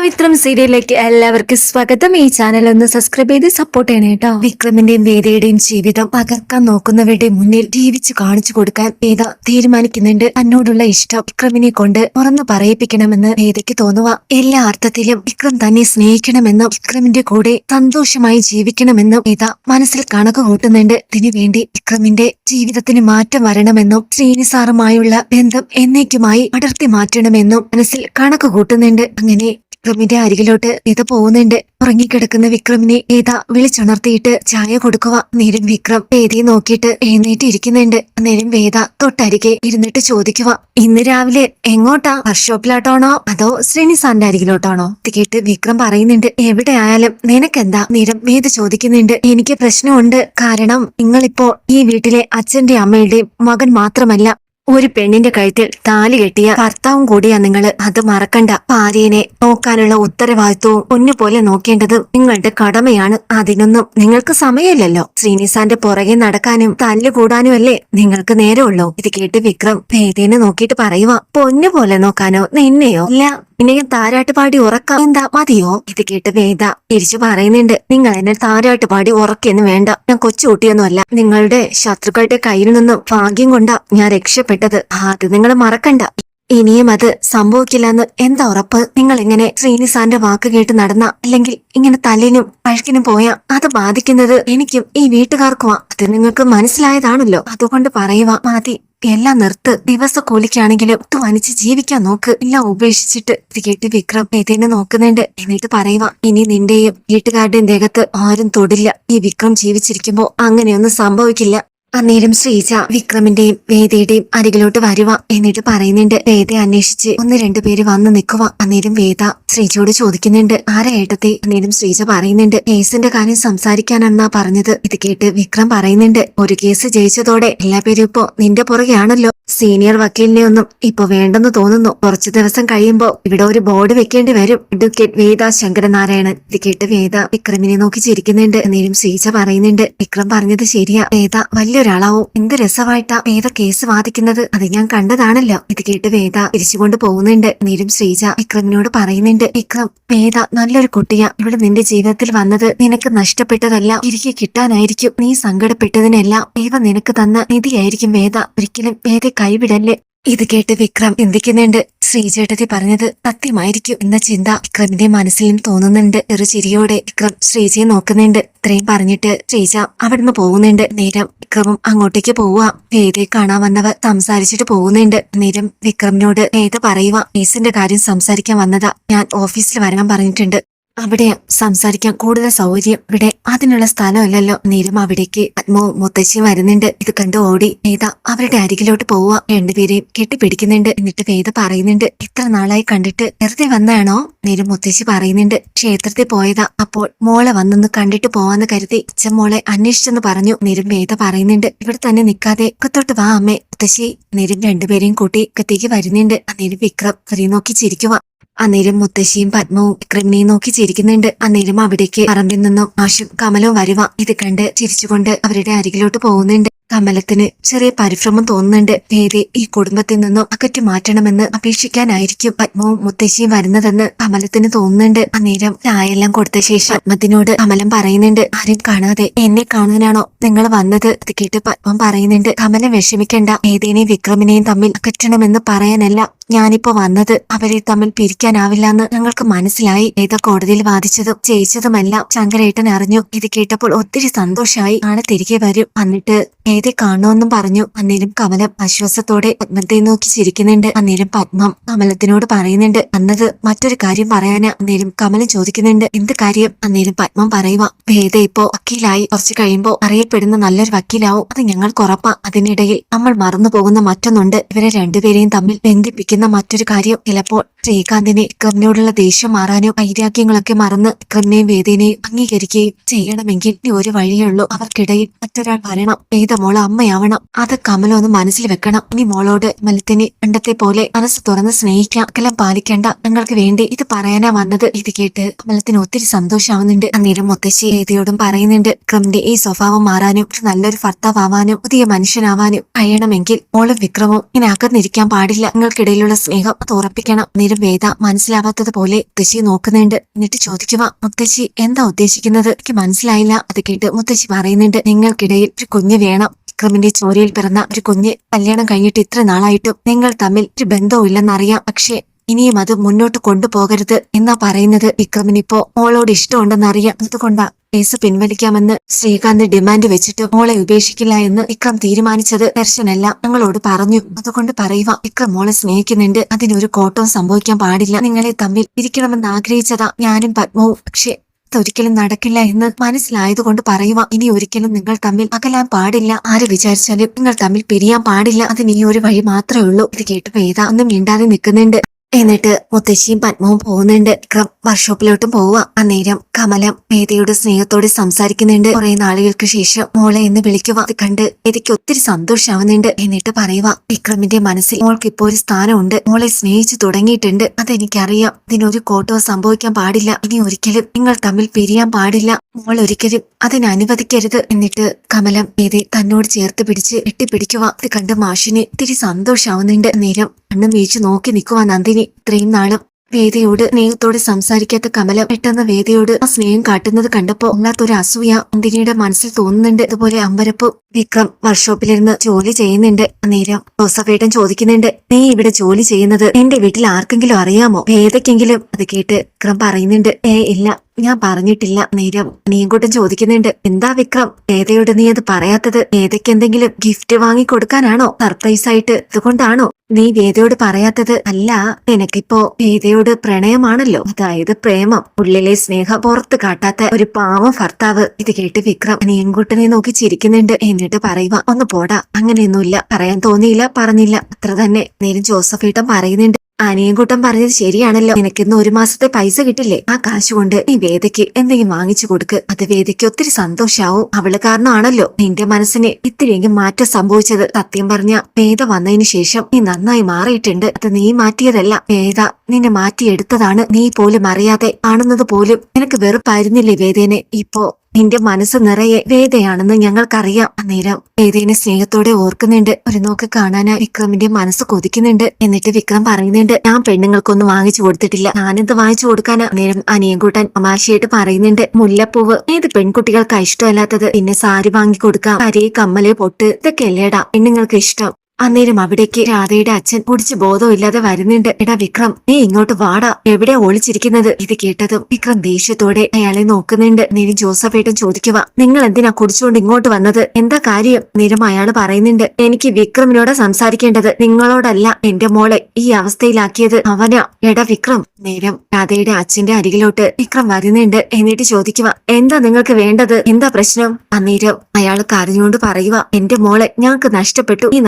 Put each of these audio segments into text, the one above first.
പവിത്രം സീരിയലിലേക്ക് എല്ലാവർക്കും സ്വാഗതം. ഈ ചാനൽ ഒന്ന് സബ്സ്ക്രൈബ് ചെയ്ത് സപ്പോർട്ട് ചെയ്യണം കേട്ടോ. വിക്രമിന്റെയും വേദയുടെയും ജീവിതം പകർക്കാൻ നോക്കുന്നവരുടെ മുന്നിൽ ജീവിച്ചു കാണിച്ചു കൊടുക്കാൻ വേദ തീരുമാനിക്കുന്നുണ്ട്. തന്നോടുള്ള ഇഷ്ടം വിക്രമിനെ കൊണ്ട് തുറന്നു പറയിപ്പിക്കണമെന്ന് വേദയ്ക്ക് തോന്നുക എല്ലാ അർത്ഥത്തിലും വിക്രം തന്നെ സ്നേഹിക്കണമെന്നും വിക്രമിന്റെ കൂടെ സന്തോഷമായി ജീവിക്കണമെന്നും വേദ മനസ്സിൽ കണക്ക് കൂട്ടുന്നുണ്ട്. ഇതിനുവേണ്ടി വിക്രമിന്റെ ജീവിതത്തിന് മാറ്റം വരണമെന്നും ശ്രീനിസാറുമായുള്ള ബന്ധം എന്നേക്കുമായി അടർത്തി മാറ്റണമെന്നും മനസ്സിൽ കണക്ക് കൂട്ടുന്നുണ്ട്. അങ്ങനെ വിക്രമിന്റെ അരികിലോട്ട് വേദ പോകുന്നുണ്ട്. ഉറങ്ങിക്കിടക്കുന്ന വിക്രമിനെ ഏത വിളിച്ചുണർത്തിയിട്ട് ചായ കൊടുക്കുക നേരം വിക്രം വേദയെ നോക്കിയിട്ട് എഴുന്നേറ്റ് ഇരിക്കുന്നുണ്ട്. നേരം വേദ തൊട്ടരികെ ഇരുന്നിട്ട് ചോദിക്കുക ഇന്ന് രാവിലെ എങ്ങോട്ടാ? വർക്ക്ഷോപ്പിലോട്ടാണോ? അതോ ശ്രീനിസാറിന്റെ അരികിലോട്ടാണോ? കേട്ട് വിക്രം പറയുന്നുണ്ട് എവിടെ ആയാലും നിനക്കെന്താ? നേരം വേദ ചോദിക്കുന്നുണ്ട് എനിക്ക് പ്രശ്നമുണ്ട്. കാരണം നിങ്ങളിപ്പോ ഈ വീട്ടിലെ അച്ഛന്റെ അമ്മയുടെയും മകൻ മാത്രമല്ല. ഒരു പെണ്ണിന്റെ കഴുത്തിൽ താലി കെട്ടിയ ഭർത്താവും കൂടിയാ നിങ്ങൾ. അത് മറക്കണ്ട. ഭാര്യനെ നോക്കാനുള്ള ഉത്തരവാദിത്വവും ഒന്നുപോലെ നോക്കേണ്ടത് നിങ്ങളുടെ കടമയാണ്. അതിനൊന്നും നിങ്ങൾക്ക് സമയമില്ലല്ലോ. ശ്രീനിസാന്റെ പുറകെ നടക്കാനും തല്ലുകൂടാനും അല്ലേ നിങ്ങൾക്ക് നേരമുള്ളൂ. ഇത് കേട്ട് വിക്രം ഭേദേനെ നോക്കിയിട്ട് പറയുക പൊന്നു പോലെ നോക്കാനോ? നിന്നെയോ? ഇല്ല. പിന്നെ താരാട്ടുപാടി താരാട്ട് പാടി ഉറക്കാം. എന്താ? മതിയോ? ഇത് കേട്ട് വേദ തിരിച്ചു പറയുന്നുണ്ട്. നിങ്ങൾ എന്നെ താരാട്ട് പാടി ഉറക്കൊന്നും വേണ്ട. ഞാൻ കൊച്ചുകുട്ടിയൊന്നുമല്ല. നിങ്ങളുടെ ശത്രുക്കളുടെ കയ്യിൽ നിന്നും ഭാഗ്യം കൊണ്ടാ ഞാൻ രക്ഷപ്പെട്ടത് അത് നിങ്ങൾ മറക്കണ്ട. ഇനിയും അത് സംഭവിക്കില്ലെന്ന് എന്താ ഉറപ്പ്? നിങ്ങൾ ഇങ്ങനെ ശ്രീനിസാന്റെ വാക്ക് കേട്ട് നടന്ന അല്ലെങ്കിൽ ഇങ്ങനെ തല്ലിനും പഴക്കിനും പോയാ അത് ബാധിക്കുന്നത് എനിക്കും ഈ വീട്ടുകാർക്കുമാ. അത് നിങ്ങൾക്ക് മനസ്സിലായതാണല്ലോ. അതുകൊണ്ട് പറയുക മതി എല്ലാം നിർത്ത്. ദിവസ കൂലിക്കാണെങ്കിലും ധ്വനിച്ച് ജീവിക്കാൻ നോക്ക്. എല്ലാം ഉപേക്ഷിച്ചിട്ട് ഇത് കേട്ട് വിക്രം ഏതേനെ നോക്കുന്നുണ്ട്? എന്നിട്ട് പറയുക ഇനി നിന്റെയും വീട്ടുകാരുടെയും ദേഹത്ത് ആരും തൊടില്ല. ഈ വിക്രം ജീവിച്ചിരിക്കുമ്പോ അങ്ങനെയൊന്നും സംഭവിക്കില്ല. അന്നേരം ശ്രീജ വിക്രമിന്റെയും വേദയുടെയും അരികിലോട്ട് വരുക എന്നിട്ട് പറയുന്നുണ്ട് വേദയെ അന്വേഷിച്ച് ഒന്ന് രണ്ടു പേര് വന്ന് നിൽക്കുക അന്നേരം വേദ ശ്രീജയോട് ചോദിക്കുന്നുണ്ട് ആരാ ഏട്ടത്തെ? അന്നേരം ശ്രീജ പറയുന്നുണ്ട് കേസിന്റെ കാര്യം സംസാരിക്കാനെന്നാ പറഞ്ഞത്. ഇത് കേട്ട് വിക്രം പറയുന്നുണ്ട് ഒരു കേസ് ജയിച്ചതോടെ എല്ലാ പേരും ഇപ്പോ നിന്റെ പുറകെയാണല്ലോ. സീനിയർ വക്കീലിനെ ഒന്നും ഇപ്പൊ വേണ്ടെന്ന് തോന്നുന്നു. കുറച്ചു ദിവസം കഴിയുമ്പോ ഇവിടെ ഒരു ബോർഡ് വെക്കേണ്ടി വരും. അഡ്വക്കേറ്റ് വേദ ശങ്കരനാരായണൻ. ഇത് കേട്ട് വേദ വിക്രമിനെ നോക്കി ചിരിക്കുന്നുണ്ട്. അന്നേരം ശ്രീജ പറയുന്നുണ്ട് വിക്രം പറഞ്ഞത് ശരിയാ. വേദ വലിയൊരാളാവും. എന്ത് രസമായിട്ടാ വേദ കേസ് വാദിക്കുന്നത്. അത് ഞാൻ കണ്ടതാണല്ലോ. ഇത് കേട്ട് വേദ തിരിച്ചുകൊണ്ട് പോകുന്നുണ്ട്. നീരും ശ്രീജ വിക്രമിനോട് പറയുന്നുണ്ട്. വിക്രം വേദ നല്ലൊരു കുട്ടിയാ. ഇവിടെ നിന്റെ ജീവിതത്തിൽ വന്നത് നിനക്ക് നഷ്ടപ്പെട്ടതല്ല. തിരികെ കിട്ടാനായിരിക്കും. നീ സങ്കടപ്പെട്ടതിനെല്ലാം വേദ നിനക്ക് തന്ന നിധിയായിരിക്കും വേദ. ഒരിക്കലും വേദ കൈവിടല്ലേ? ഇത് കേട്ട് വിക്രം ചിന്തിക്കുന്നുണ്ട്. ശ്രീചേട്ടത്തി പറഞ്ഞത് സത്യമായിരിക്കും എന്ന ചിന്ത വിക്രമിന്റെ മനസ്സിലും തോന്നുന്നുണ്ട്. ഒരു ചിരിയോടെ വിക്രം ശ്രീജയെ നോക്കുന്നുണ്ട്. ഇത്രയും പറഞ്ഞിട്ട് ശ്രീജ അവിടുന്ന് പോകുന്നുണ്ട്. നേരം വിക്രമും അങ്ങോട്ടേക്ക് പോവുക. വേദയെ കാണാൻ വന്നവർ സംസാരിച്ചിട്ട് പോകുന്നുണ്ട്. നേരം വിക്രമിനോട് വേദ പറയുക കേസിന്റെ കാര്യം സംസാരിക്കാൻ വന്നതാ. ഞാൻ ഓഫീസിൽ വരാൻ പറഞ്ഞിട്ടുണ്ട്. അവിടെ സംസാരിക്കാൻ കൂടുതൽ സൗകര്യം ഇവിടെ അതിനുള്ള സ്ഥലമല്ലല്ലോ. നേരം അവിടേക്ക് ആത്മാവും മുത്തശ്ശിയും വരുന്നുണ്ട്. ഇത് കണ്ട് ഓടി വേദ അവരുടെ അരികിലോട്ട് പോവുക. രണ്ടുപേരെയും കെട്ടിപ്പിടിക്കുന്നുണ്ട്. എന്നിട്ട് വേദ പറയുന്നുണ്ട് ഇത്ര നാളായി കണ്ടിട്ട് വെറുതെ വന്നാണോ നേരം മുത്തശ്ശി പറയുന്നുണ്ട് ക്ഷേത്രത്തിൽ പോയതാ. അപ്പോൾ മോളെ വന്നൊന്ന് കണ്ടിട്ട് പോവാന്ന് കരുതി അച്ഛൻ മോളെ അന്വേഷിച്ചെന്ന് പറഞ്ഞു. നേരം വേദ പറയുന്നുണ്ട് ഇവിടെ തന്നെ നിൽക്കാതെ ഒക്കത്തോട്ട് വാ അമ്മേ. മുത്തശ്ശി നേരം രണ്ടുപേരെയും കൂട്ടി ഒക്കത്തേക്ക് വരുന്നുണ്ട്. അന്നേരം വിക്രം കറി നോക്കി ചിരിക്കുക അന്നേരം മുത്തശ്ശിയും പത്മവും വിക്രമിനെയും നോക്കി ചിരിക്കുന്നുണ്ട്. അന്നേരം അവിടേക്ക് പറമ്പിൽ നിന്നും ആശും കമലവും വരുവ. ഇത് കണ്ട് ചിരിച്ചുകൊണ്ട് അവരുടെ അരികിലോട്ട് പോകുന്നുണ്ട്. കമലത്തിന് ചെറിയ പരിഭ്രമം തോന്നുന്നുണ്ട്. നേരെ ഈ കുടുംബത്തിൽ നിന്നും അകറ്റി മാറ്റണമെന്ന് അപേക്ഷിക്കാനായിരിക്കും പത്മവും മുത്തശ്ശിയും വരുന്നതെന്ന് കമലത്തിന് തോന്നുന്നുണ്ട്. അന്നേരം ചായെല്ലാം കൊടുത്ത ശേഷം പത്മത്തിനോട് കമലം പറയുന്നുണ്ട് ആരും കാണാതെ എന്നെ കാണാനാണോ നിങ്ങൾ വന്നത്? കേട്ട് പത്മം പറയുന്നുണ്ട് കമലം വിഷമിക്കേണ്ട. ഏതേനെയും വിക്രമിനെയും തമ്മിൽ അകറ്റണമെന്ന് പറയാനല്ല. ഞാനിപ്പോ വന്നത് അവരെ തമ്മിൽ പിരിക്കാനാവില്ലെന്ന് ഞങ്ങൾക്ക് മനസ്സിലായി. ഏത കോടതിയിൽ വാദിച്ചതും ജയിച്ചതുമെല്ലാം. ശങ്കരേട്ടൻ അറിഞ്ഞു. ഇത് കേട്ടപ്പോൾ ഒത്തിരി സന്തോഷമായി ആണ് തിരികെ വരും. എന്നിട്ട് ഏതെ കാണണമെന്നും പറഞ്ഞു. അന്നേരം കമലം ആശ്വാസത്തോടെ പത്മത്തെ നോക്കി ചിരിക്കുന്നുണ്ട്. അന്നേരം പത്മം കമലത്തിനോട് പറയുന്നുണ്ട്. അന്നത് മറ്റൊരു കാര്യം പറയാനാ. അന്നേരം കമലം ചോദിക്കുന്നുണ്ട്. എന്ത് കാര്യം? അന്നേരം പത്മം പറയുക വേദ ഇപ്പോ വക്കീലായി കുറച്ച് കഴിയുമ്പോ അറിയപ്പെടുന്ന നല്ലൊരു വക്കീലാവും. അത് ഞങ്ങൾക്ക് ഉറപ്പാ. അതിനിടയിൽ നമ്മൾ മറന്നു പോകുന്ന മറ്റൊന്നുണ്ട്. ഇവരെ രണ്ടുപേരെയും തമ്മിൽ ബന്ധിപ്പിക്കുന്ന മറ്റൊരു കാര്യം ചിലപ്പോൾ ശ്രീകാന്തിനെ വിക്രമിനോടുള്ള ദേഷ്യം മാറാനോ വൈരാഗ്യങ്ങളൊക്കെ മറന്ന് വിക്രമിനെയും വേദേനെയും അംഗീകരിക്കുകയും ചെയ്യണമെങ്കിൽ ഒരു വഴിയുള്ളൂ അവർക്കിടയിൽ മറ്റൊരാൾ വരണം. വേദ മോൾ അമ്മയാവണം. അത് കമല ഒന്ന് മനസ്സിൽ വെക്കണം. ഇനി മോളോട് മലത്തിനെ പണ്ടത്തെ പോലെ മനസ്സ് തുറന്ന് സ്നേഹിക്കാം. അകലം പാലിക്കേണ്ട. ഞങ്ങൾക്ക് വേണ്ടി ഇത് പറയാനാ വന്നത്. ഇത് കേട്ട് കമലത്തിന് ഒത്തിരി സന്തോഷമാവുന്നുണ്ട്. അന്നേരം മുത്തശ്ശി വേദയോടും പറയുന്നുണ്ട് വിക്രമിന്റെ ഈ സ്വഭാവം മാറാനും നല്ലൊരു ഭർത്താവാനും പുതിയ മനുഷ്യനാവാനും കഴിയണമെങ്കിൽ മോളും വിക്രമവും ഇങ്ങനെ അകന്നിരിക്കാൻ പാടില്ല. നിങ്ങൾക്കിടയിലുള്ള സ്നേഹം അത് ഉറപ്പിക്കണം. അന്നേരം വേദ മനസ്സിലാവാത്തതുപോലെ മുത്തശ്ശി നോക്കുന്നുണ്ട്. എന്നിട്ട് ചോദിക്കുക മുത്തശ്ശി എന്താ ഉദ്ദേശിക്കുന്നത്? എനിക്ക് മനസ്സിലായില്ല. അത് കേട്ട് മുത്തശ്ശി പറയുന്നുണ്ട് നിങ്ങൾക്കിടയിൽ ഒരു കുഞ്ഞ് വേണം. വിക്രമിന്റെ ചോരയിൽ പിറന്ന ഒരു കുഞ്ഞ് കല്യാണം കഴിഞ്ഞിട്ട് ഇത്ര നാളായിട്ടും നിങ്ങൾ തമ്മിൽ ഒരു ബന്ധവും ഇല്ലെന്നറിയാം പക്ഷേ ഇനിയും അത് മുന്നോട്ട് കൊണ്ടുപോകരുത് എന്നാ പറയുന്നത് വിക്രമിനിപ്പോ മോളോട് ഇഷ്ടമുണ്ടെന്നറിയാം. അതുകൊണ്ടാ കേസ് പിൻവലിക്കാമെന്ന് ശ്രീകാന്ത് ഡിമാൻഡ് വെച്ചിട്ട് മോളെ ഉപേക്ഷിക്കില്ല എന്ന് വിക്രം തീരുമാനിച്ചത് ദർശനല്ല. ഞങ്ങളോട് പറഞ്ഞു. അതുകൊണ്ട് പറയുക വിക്രം മോളെ സ്നേഹിക്കുന്നുണ്ട്. അതിനൊരു കോട്ടവും സംഭവിക്കാൻ പാടില്ല. നിങ്ങളെ തമ്മിൽ ഇരിക്കണമെന്ന് ആഗ്രഹിച്ചതാ ഞാനും പത്മവും. പക്ഷേ ഒരിക്കലും നടക്കില്ല എന്ന് മനസ്സിലായതുകൊണ്ട് പറയുക ഇനി ഒരിക്കലും നിങ്ങൾ തമ്മിൽ അകലാൻ പാടില്ല. ആര് വിചാരിച്ചാലും നിങ്ങൾ തമ്മിൽ പിരിയാൻ പാടില്ല. അതിന് ഈ ഒരു വഴി മാത്രമേ ഉള്ളൂ. ഇത് കേട്ട് വേദ ഒന്നും മിണ്ടാതെ നിൽക്കുന്നുണ്ട്. എന്നിട്ട് മുത്തശ്ശിയും പത്മവും പോകുന്നുണ്ട്. വിക്രം വർക്ക്ഷോപ്പിലോട്ടും പോവുക അന്നേരം കമലം വേദയുടെ സ്നേഹത്തോടെ സംസാരിക്കുന്നുണ്ട്. കുറെ നാളുകൾക്ക് ശേഷം മോളെ എന്ന് വിളിക്കുക അത് കണ്ട് വേദയ്ക്ക് ഒത്തിരി സന്തോഷാവുന്നുണ്ട്. എന്നിട്ട് പറയുക വിക്രമിന്റെ മനസ്സിൽ മോൾക്ക് ഇപ്പോ ഒരു സ്ഥാനമുണ്ട്. മോളെ സ്നേഹിച്ചു തുടങ്ങിയിട്ടുണ്ട്. അതെനിക്കറിയാം. ഇതിനൊരു കോട്ടോ സംഭവിക്കാൻ പാടില്ല. ഇനി ഒരിക്കലും നിങ്ങൾ തമ്മിൽ പിരിയാൻ പാടില്ല. മോൾ ഒരിക്കലും അതിനെ അനുവദിക്കരുത്. എന്നിട്ട് കമലം വേദയെ തന്നോട് ചേർത്ത് പിടിച്ച് എട്ടിപ്പിടിക്കുക അത് കണ്ട് മാഷിന് ഒത്തിരി സന്തോഷാവുന്നുണ്ട്. നേരം കണ്ണും വീഴ്ച നോക്കി നിൽക്കുവാ നന്ദിനി. ഇത്രയും നാളും വേദയോട് സ്നേഹത്തോട് സംസാരിക്കാത്ത കമലം പെട്ടെന്ന് വേദയോട് ആ സ്നേഹം കാട്ടുന്നത് കണ്ടപ്പോ ഒന്നാത്തൊരു അസൂയ നന്ദിനിയുടെ മനസ്സിൽ തോന്നുന്നുണ്ട്. അതുപോലെ അമ്പരപ്പ് വിക്രം വർക്ക്ഷോപ്പിലിരുന്ന് ജോലി ചെയ്യുന്നുണ്ട്. നേരം ജോസഫേട്ടൻ ചോദിക്കുന്നുണ്ട് നീ ഇവിടെ ജോലി ചെയ്യുന്നത് എന്റെ വീട്ടിൽ ആർക്കെങ്കിലും അറിയാമോ? വേദക്കെങ്കിലും അത് കേട്ട് വിക്രം പറയുന്നുണ്ട് ഏ ഇല്ല ഞാൻ പറഞ്ഞിട്ടില്ല. നേരം നീങ്കൂട്ടം ചോദിക്കുന്നുണ്ട്. എന്താ വിക്രം? ഏതയോട് നീ അത് പറയാത്തത്? ഏതയ്ക്ക് എന്തെങ്കിലും ഗിഫ്റ്റ് വാങ്ങി കൊടുക്കാനാണോ? സർപ്രൈസ് ആയിട്ട് ഇതുകൊണ്ടാണോ? നീ വേദയോട് പറയാത്തത്? അല്ല നിനക്കിപ്പോ വേദയോട് പ്രണയമാണല്ലോ? അതായത് പ്രേമം. ഉള്ളിലെ സ്നേഹം പുറത്ത് കാട്ടാത്ത ഒരു പാവ ഭർത്താവ്. ഇത് കേട്ട് വിക്രം നീങ്കൂട്ടനെ നോക്കി ചിരിക്കുന്നുണ്ട്. എന്നിട്ട് പറയുക ഒന്ന് പോടാ. അങ്ങനെയൊന്നുമില്ല. പറയാൻ തോന്നിയില്ല പറഞ്ഞില്ല. അത്ര തന്നെ. നേരം ജോസഫേട്ടൻ പറയുന്നുണ്ട്. അനിയൻകൂട്ടം പറഞ്ഞത് ശരിയാണല്ലോ. നിനക്കിന്ന് ഒരു മാസത്തെ പൈസ കിട്ടില്ലേ? ആ കാശ് കൊണ്ട് നീ വേദയ്ക്ക് എന്തെങ്കിലും വാങ്ങിച്ചു കൊടുക്ക്. അത് വേദയ്ക്ക് ഒത്തിരി സന്തോഷാവും. അവൾ കാരണമാണല്ലോ നിന്റെ മനസ്സിന് ഇത്തിരിയെങ്കിലും മാറ്റം സംഭവിച്ചത്. സത്യം പറഞ്ഞ വേദ വന്നതിന് ശേഷം നീ നന്നായി മാറിയിട്ടുണ്ട്. അത് നീ മാറ്റിയതല്ല. വേദ നിന്നെ മാറ്റിയെടുത്തതാണ്. നീ പോലും അറിയാതെ കാണുന്നത് പോലും നിനക്ക് വെറുപ്പായിരുന്നില്ലേ വേദേനെ? ഇപ്പോ നിന്റെ മനസ്സ് നിറയെ വേദയാണെന്ന് ഞങ്ങൾക്കറിയാം. അന്നേരം വേദേനെ സ്നേഹത്തോടെ ഓർക്കുന്നുണ്ട്. ഒരു നോക്ക് കാണാനായി വിക്രമിന്റെ മനസ്സ് കൊതിക്കുന്നുണ്ട്. എന്നിട്ട് വിക്രം പറയുന്നുണ്ട് ഞാൻ പെണ്ണുങ്ങൾക്കൊന്നും വാങ്ങിച്ചു കൊടുത്തിട്ടില്ല. ഞാനെന്ത് വാങ്ങിച്ചു കൊടുക്കാനാ? അന്നേരം അനിയൻകൂട്ടൻ തമാശയായിട്ട് പറയുന്നുണ്ട് മുല്ലപ്പൂവ്. ഏത് പെൺകുട്ടികൾക്കാ ഇഷ്ടമല്ലാത്തത്? പിന്നെ സാരി വാങ്ങി കൊടുക്കാം അരി കമ്മൽ പൊട്ട്. ഇതൊക്കെ അല്ലേടാ? പെണ്ണുങ്ങൾക്ക് ഇഷ്ടം. അന്നേരം അവിടേക്ക് രാധയുടെ അച്ഛൻ കുടിച്ച് ബോധമില്ലാതെ വരുന്നുണ്ട്. എടാ വിക്രം നീ ഇങ്ങോട്ട് വാടാ. എവിടെ ഒളിച്ചിരിക്കുന്നത്? ഇത് കേട്ടതും വിക്രം ദേഷ്യത്തോടെ അയാളെ നോക്കുന്നുണ്ട്. നേരം ജോസഫേട്ടൻ ചോദിക്കുക നിങ്ങൾ എന്തിനാ കുടിച്ചുകൊണ്ട് ഇങ്ങോട്ട് വന്നത്? എന്താ കാര്യം? നേരം അയാൾ പറയുന്നുണ്ട് എനിക്ക് വിക്രമിനോട് സംസാരിക്കേണ്ടത്. നിങ്ങളോടല്ല എന്റെ മോളെ ഈ അവസ്ഥയിലാക്കിയത് അവനാ. എടാ വിക്രം നേരം രാധയുടെ അച്ഛന്റെ അരികിലോട്ട് വിക്രം വരുന്നുണ്ട്. എന്നിട്ട് ചോദിക്കുക എന്താ നിങ്ങൾക്ക് വേണ്ടത്? എന്താ പ്രശ്നം? അന്നേരം അയാൾ കരഞ്ഞുകൊണ്ട് പറയുക എന്റെ മോളെ ഞങ്ങൾക്ക് നഷ്ടപ്പെട്ടു. നീ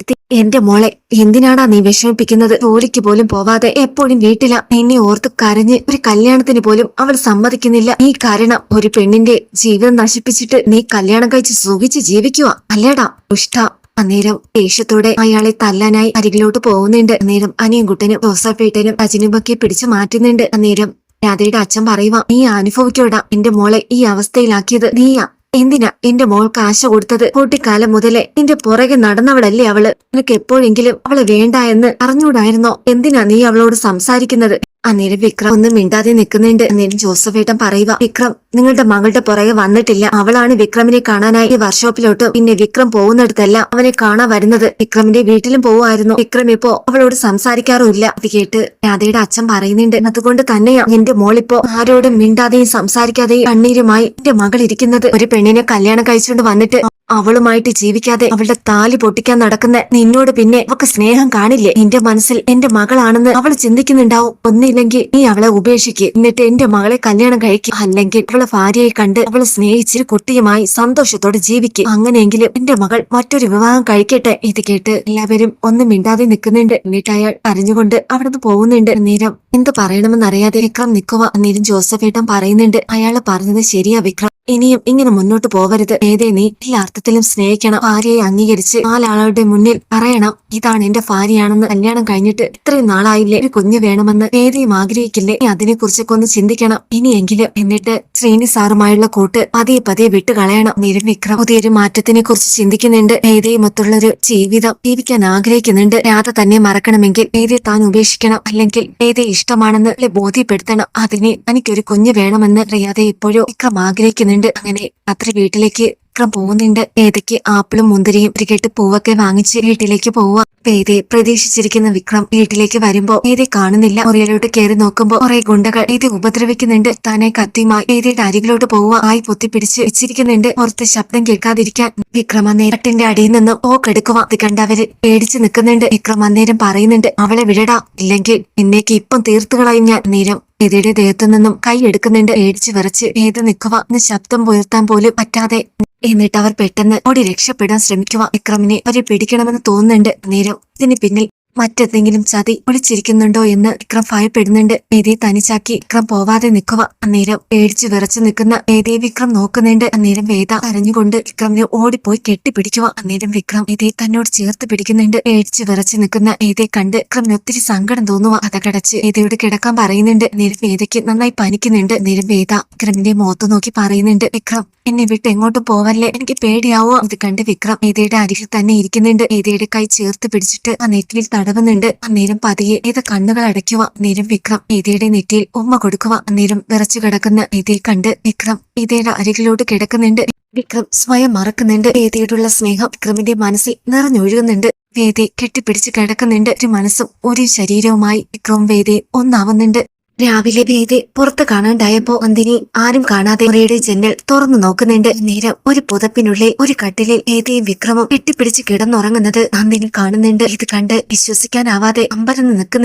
നഷ്ടപ്പെടുത്തി എന്റെ മോളെ എന്തിനാടാ നീ വിഷമിപ്പിക്കുന്നത്? ജോലിക്ക് പോലും പോവാതെ എപ്പോഴും വീട്ടില. എന്നെ ഓർത്ത് കരഞ്ഞ് ഒരു കല്യാണത്തിന് പോലും അവൾ സമ്മതിക്കുന്നില്ല. ഈ കാരണം ഒരു പെണ്ണിന്റെ ജീവിതം നശിപ്പിച്ചിട്ട് നീ കല്യാണം കഴിച്ച് സുഖിച്ച് ജീവിക്കുക അല്ലേടാ ദുഷ്ട. അന്നേരം ദേഷ്യത്തോടെ അയാളെ തല്ലാനായി അരികിലോട്ട് പോകുന്നുണ്ട്. അന്നേരം അനിയൻകുട്ടനും ജോസഫേട്ടനും അജിനുമൊക്കെ പിടിച്ചു മാറ്റുന്നുണ്ട്. അന്നേരം രാധയുടെ അച്ഛൻ പറയുക നീ അനുഭവിക്കോടാ. എന്റെ മോളെ ഈ അവസ്ഥയിലാക്കിയത് നീയാ. എന്തിനാ എന്റെ മോൾ ആശ കൊടുത്തത്? കുട്ടിക്കാലം മുതലേ നിന്റെ പുറകെ നടന്നവളല്ലേ അവൾ? നിനക്ക് എപ്പോഴെങ്കിലും അവളെ വേണ്ട എന്ന് അറിഞ്ഞൂടായിരുന്നോ? എന്തിനാ നീ അവളോട് സംസാരിക്കുന്നത്? അന്നേരം വിക്രം ഒന്നും മിണ്ടാതെ നിൽക്കുന്നുണ്ട്. അന്നേരം ജോസഫ് ഏട്ടൻ പറയുക വിക്രം നിങ്ങളുടെ മകളുടെ പുറകെ വന്നിട്ടില്ല. അവളാണ് വിക്രമിനെ കാണാനായി ഈ വർക്ക്ഷോപ്പിലോട്ട്. പിന്നെ വിക്രം പോകുന്നിടത്തല്ല അവനെ കാണാൻ വരുന്നത്. വിക്രമിന്റെ വീട്ടിലും പോവായിരുന്നു വിക്രം ഇപ്പോ അവളോട് സംസാരിക്കാറുമില്ല. അത് കേട്ട് രാധയുടെ അച്ഛൻ പറയുന്നുണ്ട് അതുകൊണ്ട് തന്നെയാ എന്റെ മോളിപ്പോ ആരോടും മിണ്ടാതെയും സംസാരിക്കാതെയും കണ്ണീരുമായി എന്റെ മകൾ ഇരിക്കുന്നത്. ഒരു പെണ്ണിനെ കല്യാണം കഴിച്ചുകൊണ്ട് വന്നിട്ട് അവളുമായിട്ട് ജീവിക്കാതെ അവളുടെ താലി പൊട്ടിക്കാൻ നടക്കുന്ന നിന്നോട് പിന്നെ അവക്ക് സ്നേഹം കാണില്ലേ? നിന്റെ മനസ്സിൽ എന്റെ മകളാണെന്ന് അവൾ ചിന്തിക്കുന്നുണ്ടാവും. ഒന്നില്ലെങ്കിൽ നീ അവളെ ഉപേക്ഷിക്ക്. എന്നിട്ട് എന്റെ മകളെ കല്യാണം കഴിക്കും. അല്ലെങ്കിൽ അവളെ ഭാര്യയെ കണ്ട് അവളെ സ്നേഹിച്ച് കുട്ടിയുമായി സന്തോഷത്തോടെ ജീവിക്കും. അങ്ങനെയെങ്കിലും എന്റെ മകൾ മറ്റൊരു വിവാഹം കഴിക്കട്ടെ? ഇത് കേട്ട് എല്ലാവരും ഒന്നും മിണ്ടാതെ നിൽക്കുന്നുണ്ട്. എന്നിട്ട് അയാൾ അറിഞ്ഞുകൊണ്ട് അവിടുന്ന് പോകുന്നുണ്ട്. നേരം എന്ത് പറയണമെന്നറിയാതെ വിക്രം നിൽക്കുക അന്നേരം ജോസഫേട്ടൻ പറയുന്നുണ്ട്. അയാൾ പറഞ്ഞത് ശരിയാ വിക്രം. ഇനിയും ഇങ്ങനെ മുന്നോട്ട് പോവരുത് ഏതേ നീ? എല്ലാ അർത്ഥത്തിലും സ്നേഹിക്കണം. ഭാര്യയെ അംഗീകരിച്ച് നാലാളുടെ മുന്നിൽ പറയണം. ഇതാണ് എന്റെ ഭാര്യയാണെന്ന് കല്യാണം കഴിഞ്ഞിട്ട് ഇത്രയും നാളായില്ലേ? ഒരു കുഞ്ഞ് വേണമെന്ന് ഏതെയും ആഗ്രഹിക്കില്ലേ? നീ അതിനെ കുറിച്ചൊക്കെ ഒന്ന് ചിന്തിക്കണം. ഇനിയെങ്കിലും എന്നിട്ട് ശ്രീനി സാറുമായുള്ള കൂട്ട് പതിയെ പതിയെ വിട്ടു കളയണം. നിരവിക്രം പുതിയൊരു മാറ്റത്തിനെ കുറിച്ച് ചിന്തിക്കുന്നുണ്ട് ഏതയുമൊത്തുള്ളൊരു ജീവിതം ജീവിക്കാൻ ആഗ്രഹിക്കുന്നുണ്ട്. രാധ തന്നെ മറക്കണമെങ്കിൽ ഏതെ താൻ ഉപേക്ഷിക്കണം. അല്ലെങ്കിൽ ഏതെ ഇഷ്ടമാണെന്ന് ബോധ്യപ്പെടുത്തണം. അതിന് തനിക്കൊരു കുഞ്ഞ് വേണമെന്ന് അറിയാതെ ഇപ്പോഴും വിക്രം ആഗ്രഹിക്കുന്നുണ്ട്. അങ്ങനെ അത്ര വീട്ടിലേക്ക് വിക്രം പോകുന്നുണ്ട്. പേദയ്ക്ക് ആപ്പിളും മുന്തിരിയും ഒരു കെട്ട് പൂവൊക്കെ വാങ്ങിച്ച് വീട്ടിലേക്ക് പോവുക. പേദയെ പ്രതീക്ഷിച്ചിരിക്കുന്ന വിക്രം വീട്ടിലേക്ക് വരുമ്പോ പേദയെ കാണുന്നില്ല. മുറിയിലോട്ട് കയറി നോക്കുമ്പോ കുറെ ഗുണ്ടകൾ ഇത് ഉപദ്രവിക്കുന്നുണ്ട്. താനെ കത്തിയുമായി പേദയുടെ അരികിലോട്ട് പോവുക ആയി പൊത്തിപ്പിടിച്ച് വെച്ചിരിക്കുന്നുണ്ട്. പുറത്ത് ശബ്ദം കേൾക്കാതിരിക്കാൻ വിക്രം അന്നേരം അടിയിൽ നിന്നും തോക്കെടുക്കുക അത് കണ്ടവര് പേടിച്ച് നിൽക്കുന്നുണ്ട്. വിക്രം അന്നേരം പറയുന്നുണ്ട് അവളെ വിടടാ. ഇല്ലെങ്കിൽ എന്നേക്ക് ഇപ്പം തീർത്തു കളയും ഞാൻ. നേരം ഏതയുടെ ദേഹത്തു നിന്നും കൈ എടുക്കുന്നുണ്ട്. പേടിച്ച് വിറച്ച് ഏത് നിൽക്കുക എന്ന് ശബ്ദം പുലർത്താൻ പോലും പറ്റാതെ എന്നിട്ട് അവർ പെട്ടെന്ന് ഓടി രക്ഷപ്പെടാൻ ശ്രമിക്കുക. വിക്രമിനെ അവരെ പിടിക്കണമെന്ന് തോന്നുന്നുണ്ട്. നേരം ഇതിന് പിന്നിൽ മറ്റെന്തെങ്കിലും ചതി ഒളിച്ചിരിക്കുന്നുണ്ടോ എന്ന് വിക്രം ഭയപ്പെടുന്നുണ്ട്. മേധയെ തനിച്ചാക്കി വിക്രം പോവാതെ നിൽക്കുക. അന്നേരം പേടിച്ചു വിറച്ചു നിൽക്കുന്ന മേധയെ വിക്രം നോക്കുന്നുണ്ട്. അന്നേരം വേദ കരഞ്ഞുകൊണ്ട് വിക്രമിനെ ഓടിപ്പോയി കെട്ടിപ്പിടിക്കുക. അന്നേരം വിക്രം മേധയെ തന്നോട് ചേർത്ത് പിടിക്കുന്നുണ്ട്. പേടിച്ചു വിറച്ചു നിൽക്കുന്ന മേധയെ കണ്ട് വിക്രമിന് ഒത്തിരി സങ്കടം തോന്നുക. അതകടച്ച് മേധയോട് കിടക്കാൻ പറയുന്നുണ്ട്. നേരം വേദയ്ക്ക് നന്നായി പനിക്കുന്നുണ്ട്. നേരം വേദ വിക്രമിന്റെ മുഖത്ത് നോക്കി പറയുന്നുണ്ട്. വിക്രം എന്നെ വിട്ട് എങ്ങോട്ടും പോവല്ലേ? എനിക്ക് പേടിയാവോ? ഇത് കണ്ട് വിക്രം ഏതയുടെ അരികിൽ തന്നെ ഇരിക്കുന്നുണ്ട്. ഏതയുടെ കൈ ചേർത്ത് പിടിച്ചിട്ട് ആ നെറ്റിയിൽ തടവുന്നുണ്ട്. അന്നേരം പതിയെ ഏത കണ്ണുകൾ അടയ്ക്കുക. അന്നേരം വിക്രം ഏതയുടെ നെറ്റിയിൽ ഉമ്മ കൊടുക്കുക. അന്നേരം വിറച്ചു കിടക്കുന്ന ഏതയെ കണ്ട് വിക്രം ഏതയുടെ അരികിലോട്ട് കിടക്കുന്നുണ്ട്. വിക്രം സ്വയം മറക്കുന്നുണ്ട്. ഏതയോടുള്ള സ്നേഹം വിക്രമിന്റെ മനസ്സിൽ നിറഞ്ഞൊഴുകുന്നുണ്ട്. വേദയെ കെട്ടിപ്പിടിച്ച് കിടക്കുന്നുണ്ട്. ഒരു മനസ്സും ഒരു ശരീരവുമായി വിക്രം വേദി ഒന്നാവുന്നുണ്ട്. രാവിലെ ഭീതി പുറത്ത് കാണാണ്ടായപ്പോ നന്ദിനി ആരും കാണാതെ മുറിയുടെ ജനൽ തുറന്നു നോക്കുന്നുണ്ട്. നേരം ഒരു പുതപ്പിനുള്ളിൽ ഒരു കട്ടിലിൽ ഏതയും വിക്രമം കെട്ടിപ്പിടിച്ച് കിടന്നുറങ്ങുന്നത് നന്ദിനി കാണുന്നുണ്ട്. ഇത് കണ്ട് വിശ്വസിക്കാനാവാതെ അമ്പരന്ന് നിൽക്കുന്ന.